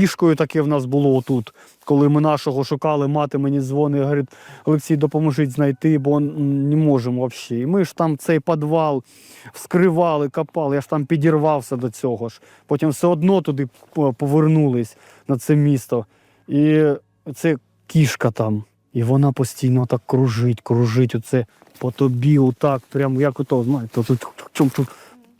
кішкою таке в нас було отут. Коли ми нашого шукали, мати мені дзвонить, говорить, Олексій, допоможіть знайти, бо не можемо взагалі. І ми ж там цей підвал вскривали, копали, я ж там підірвався до цього ж. Потім все одно туди повернулись на це місто. І це кішка там. І вона постійно так кружить, кружить оце по тобі, отак, прямо як ото, знаєте, тут, тут.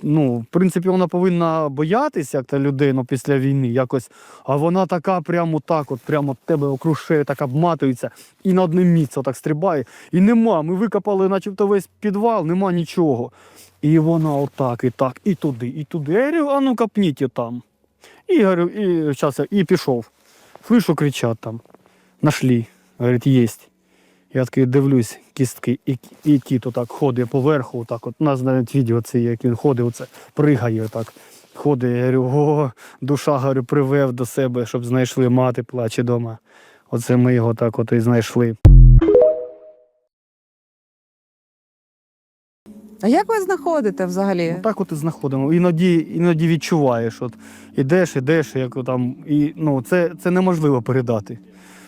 Ну, в принципі, вона повинна боятися, як та людей після війни якось. А вона така прямо так, от прямо тебе окрушує, так обматується і на одне місце так стрибає. І нема. Ми викопали, начебто, весь підвал, нема нічого. І вона отак, і так, і туди, і туди. Я говорю, а ну копніть там. І говорю, і, щас, і пішов. Слышу, кричать там. Нашли. Говорить, єсть. Я такий дивлюсь, кістки, і, і кіт отак ходить поверху, отак. От. У нас навіть відео це, як він ходить, оце, пригає отак. Ходить, я говорю, о, душа говорю, привев до себе, щоб знайшли мати, плаче вдома. Оце ми його так от і знайшли. А як ви знаходите взагалі? Ну, так от і знаходимо. Іноді, іноді відчуваєш, от ідеш, ідеш, як там, і ну, це, це неможливо передати.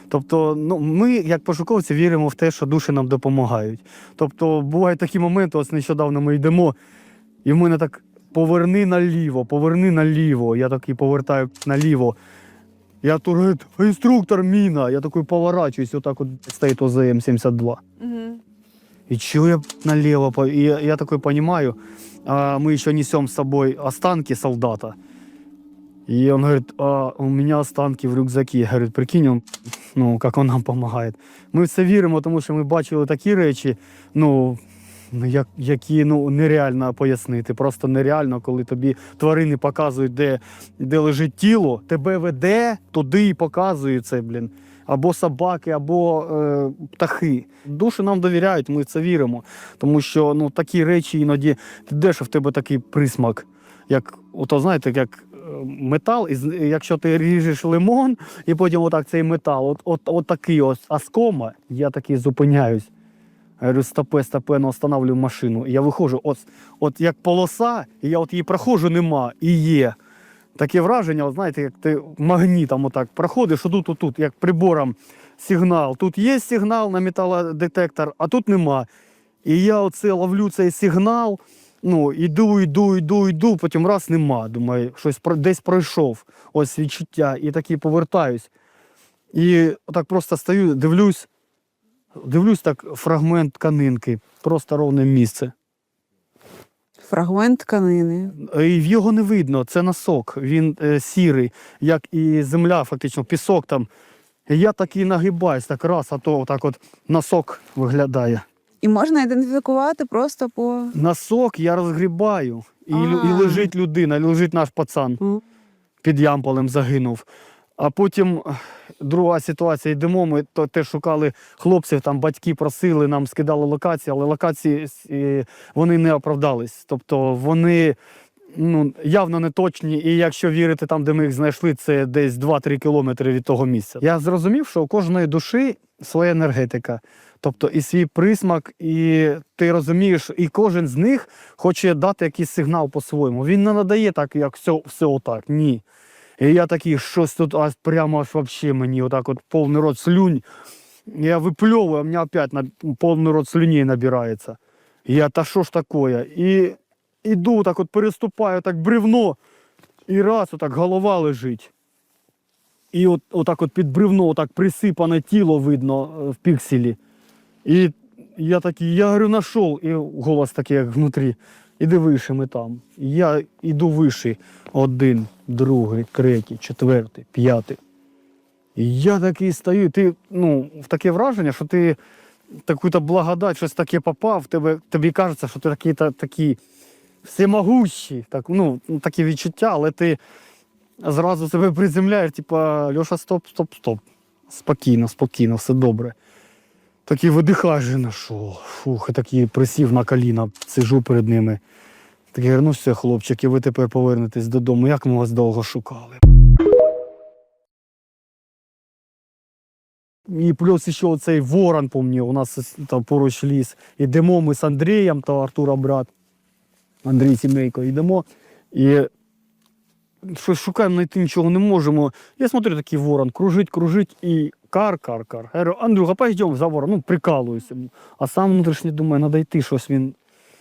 Тобто, ну, ми, як пошуковці, віримо в те, що душі нам допомагають. Тобто, бувають такі моменти, ось нещодавно ми йдемо, і в мене так поверни наліво, поверни наліво. Я такий повертаю наліво. Я тут інструктор міна. Я такий поворачуюсь, отак от стоїть ОЗМ 72. Угу. И чё я налево? по- И я, я такой понимаю, а, мы еще несем с собой останки солдата. И он говорит, а у меня останки в рюкзаке. Говорит, прикинь, он, ну, как он нам допомагає. Ми в це віримо, тому що ми бачили такі речі, ну, ну, як, які ну, нереально пояснити. Просто нереально, коли тобі тварини показують, де, де лежить тіло, тебе веде, туди і показує це, блін. Або собаки, або е, птахи. Душі нам довіряють, ми в це віримо. Тому що ну, такі речі іноді ти йдеш, в тебе такий присмак, як, ото, знаєте, як метал, і якщо ти ріжеш лимон, і потім отак цей метал, от, от, от такий ось аскома, я такий зупиняюсь. Я говорю, стопе, стопе, ну, останавливаю машину. І я виходжу, от, от як полоса, і я от її проходжу, нема, і є. Таке враження, от, знаєте, як ти магнітом отак проходиш, отут, отут, як прибором сигнал. Тут є сигнал на металодетектор, а тут нема. І я оце ловлю цей сигнал, ну, іду, іду, іду, іду, потім раз нема. Думаю, щось десь пройшов. Ось відчуття. І такий повертаюсь. І отак просто стою, дивлюсь, дивлюсь так фрагмент тканинки, просто ровне місце. Фрагмент тканини. І його не видно, це носок. Він е, сірий, як і земля, фактично, пісок там. І я такий нагибаюсь, так раз, а то так от носок виглядає. І можна ідентифікувати просто по. Носок я розгрібаю, і, і лежить людина, лежить наш пацан. М. під ямполем загинув. А потім друга ситуація, йдемо, ми то теж шукали хлопців, там батьки просили, нам скидали локації, але локації е, вони не оправдались. Тобто вони ну, явно не точні, і якщо вірити там, де ми їх знайшли, це десь 2-3 кілометри від того місця. Я зрозумів, що у кожної душі своя енергетика. Тобто і свій присмак, і ти розумієш, і кожен з них хоче дати якийсь сигнал по-своєму. Він не надає так, як все, все отак. Ні. І я такий, щось тут аж прямо аж вообще мені отак от повний рот слюнь. Я випльовую, а у мене опять на, повний рот слюней набирається. Я, та що ж таке? І іду, так от переступаю, так бревно, і раз отак голова лежить. І от, отак от під бревно, отак присипане тіло видно е, в пікселі. І я такий, я говорю, нашов, і голос такий, як внутрі. Іди вище ми там. Я йду вище. Один, другий, третій, четвертий, п'ятий. І я такий стою, ти, ну, в таке враження, що ти таку-то благодать, щось таке попав, тебе, тобі кажеться, що ти такий, та, такий всемогущий, так, ну, такі відчуття, але ти зразу себе приземляєш, типа, Льоша, стоп, стоп, стоп. Спокійно, спокійно, все добре. Такий видихаєш, вже нашов. Фух, і такий присів на коліна, сижу перед ними. Такий, ну все, хлопчики, ви тепер повернетесь додому. Як ми вас довго шукали? І плюс ще оцей ворон, помню, у нас там поруч ліс. Йдемо ми з Андрієм та Артура брат. Андрій Сімейко, йдемо. І щось шукаємо, знайти нічого не можемо. Я смотрю, такий ворон, кружить, кружить і кар, кар, кар. Я говорю, Андрюха, пойдем за ворон. Ну, прикалуюся. А сам внутрішньо думаю, треба йти щось він.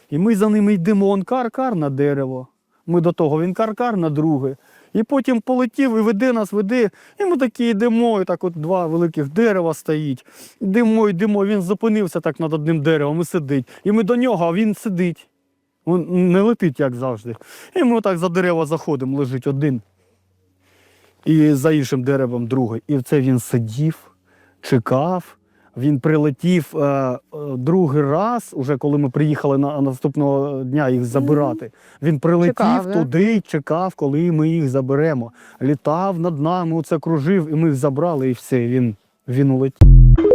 І ми за ними йдемо, он кар-кар на дерево. Ми до того, він кар-кар на друге. І потім полетів і веде нас, веде. І ми такі йдемо, і так от два великих дерева стоїть. Йдемо, йдемо, він зупинився так над одним деревом і сидить. І ми до нього, а він сидить. Він не летить, як завжди. І ми так за дерева заходимо, лежить один. І за іншим деревом другий. І це він сидів, чекав. Він прилетів е, е, другий раз, уже коли ми приїхали на наступного дня їх забирати. Він прилетів Чекав, туди, чекав, коли ми їх заберемо. Літав над нами, оце кружив, і ми їх забрали, і все, він, він улетів.